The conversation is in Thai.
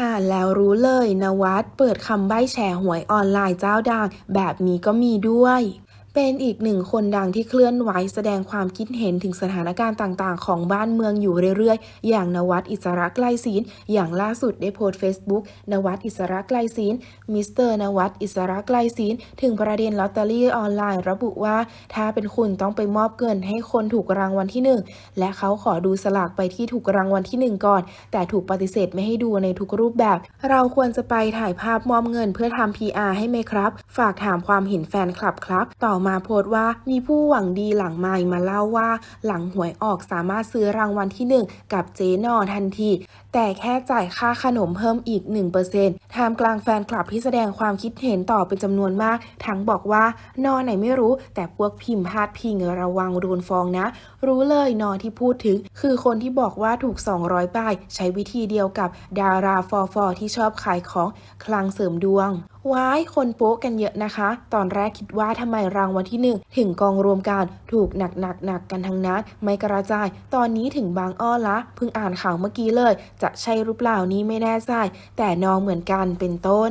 อ่านแล้วรู้เลยนวัดเปิดคำใบ้แชร์หวยออนไลน์เจ้าดังแบบนี้ก็มีด้วย เป็นอีกหนึ่งคนดังที่เคลื่อนไหวแสดงความคิดเห็นถึงสถานการณ์ต่างๆ ของบ้านเมืองอยู่เรื่อยๆ อย่างนวัดอิสระไกลศีลอย่างล่าสุดได้โพสต์เฟซบุ๊กนวัดอิสระไกลศีลมิสเตอร์นวัดอิสระไกลศีลถึงประเด็นลอตเตอรี่ออนไลน์ระบุว่า ถ้าเป็นคุณต้องไปมอบเงินให้คนถูกรางวัลที่หนึ่งและเขาขอดูสลากไปที่ถูกรางวัลที่หนึ่งก่อน แต่ถูกปฏิเสธไม่ให้ดูในทุกรูปแบบ เราควรจะไปถ่ายภาพมอบเงินเพื่อทำ PR ให้ไหมครับ ฝากถามความเห็นแฟนคลับครับต่อมาโพสต์ว่ามีผู้หวังดีหลังไมมาเล่าว่า หลังหวยออกสามารถซื้อรางวัลที่ 1 กับเจ๊นอทันที แต่แค่จ่ายค่าขนมเพิ่มอีก 1%ทามกลางแฟนคลับที่แสดงความคิดเห็นต่อเป็นจำนวนมาก ทั้งบอกว่านอไหนไม่รู้ แต่พวกพิมพ์พาดพิงระวังโดนฟ้องนะ รู้เลยนอที่พูดถึง คือคนที่บอกว่าถูก 200ใบใช้วิธีเดียวกับดาราฟอฟอที่ชอบขายของคลังเสริมดวง ว้ายคนโป๊ะกันเยอะนะคะ ตอนแรกคิดว่าทำไมรางวัลที่หนึ่งถึงกองรวมกันถูกหนักหนักหนักกันทั้งนั้น ไม่กระจาย ตอนนี้ถึงบางอ้อละเพิ่งอ่านข่าวเมื่อกี้เลย จะใช่หรือเปล่านี้ไม่แน่ใจแต่นองเหมือนกันเป็นต้น